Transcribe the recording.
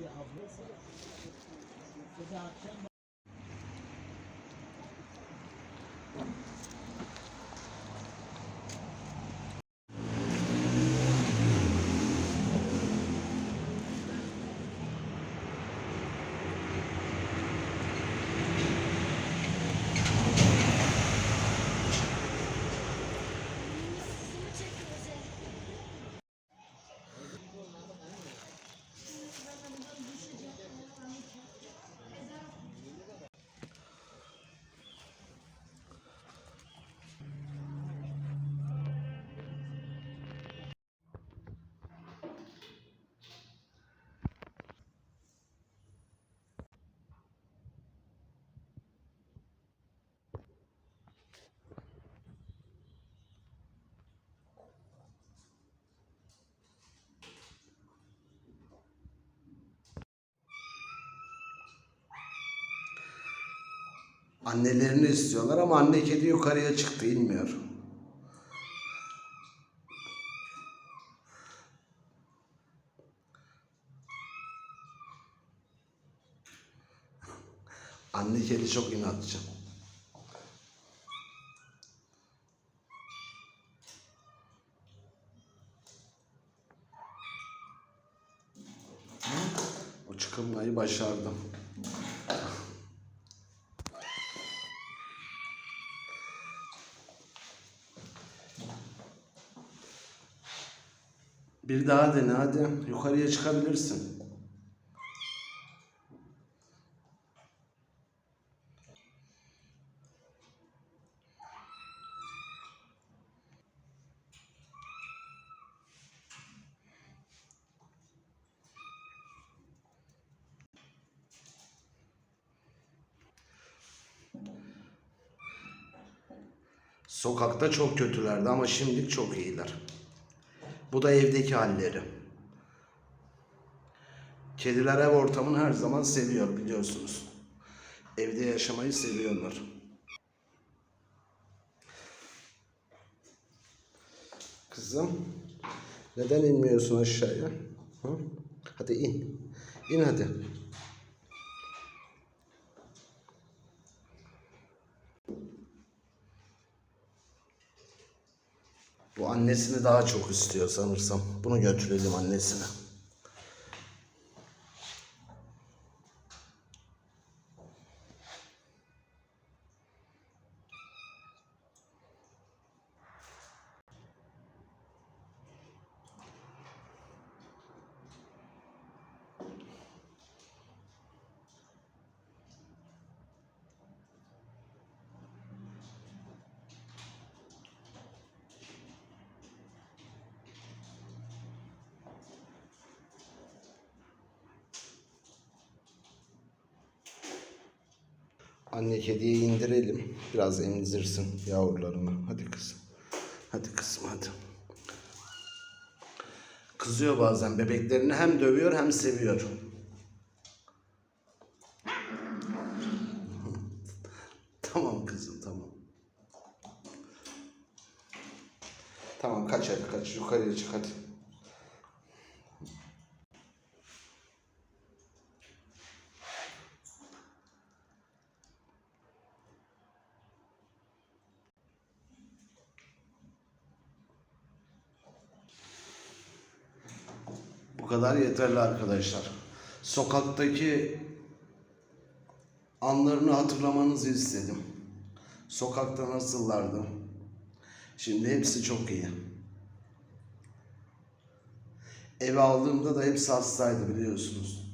bir ablası. Bir de akşam Annelerini istiyorlar ama anne kedi yukarıya çıktı inmiyor. Anne kedi çok inatçı. O çıkılmayı başardım. Bir daha dene hadi. Yukarıya çıkabilirsin. Sokakta çok kötülerdi ama şimdilik çok iyiler. Bu da evdeki halleri. Kediler ev ortamını her zaman seviyor biliyorsunuz. Evde yaşamayı seviyorlar. Kızım, neden inmiyorsun aşağıya? Hı? Hadi in. İn hadi. Bu annesini daha çok istiyor sanırsam. Bunu götürelim annesine. Anne kediyi indirelim. Biraz emzirsin yavrularını. Hadi kızım. Hadi kızım hadi. Kızıyor bazen bebeklerini hem dövüyor hem seviyor. tamam kızım tamam. Tamam kaç hadi kaç yukarıya çık hadi. Kadar yeterli arkadaşlar. Sokaktaki anlarını hatırlamanızı istedim. Sokakta nasıllardı? Şimdi hepsi çok iyi. Eve aldığımda da hepsi hastaydı biliyorsunuz.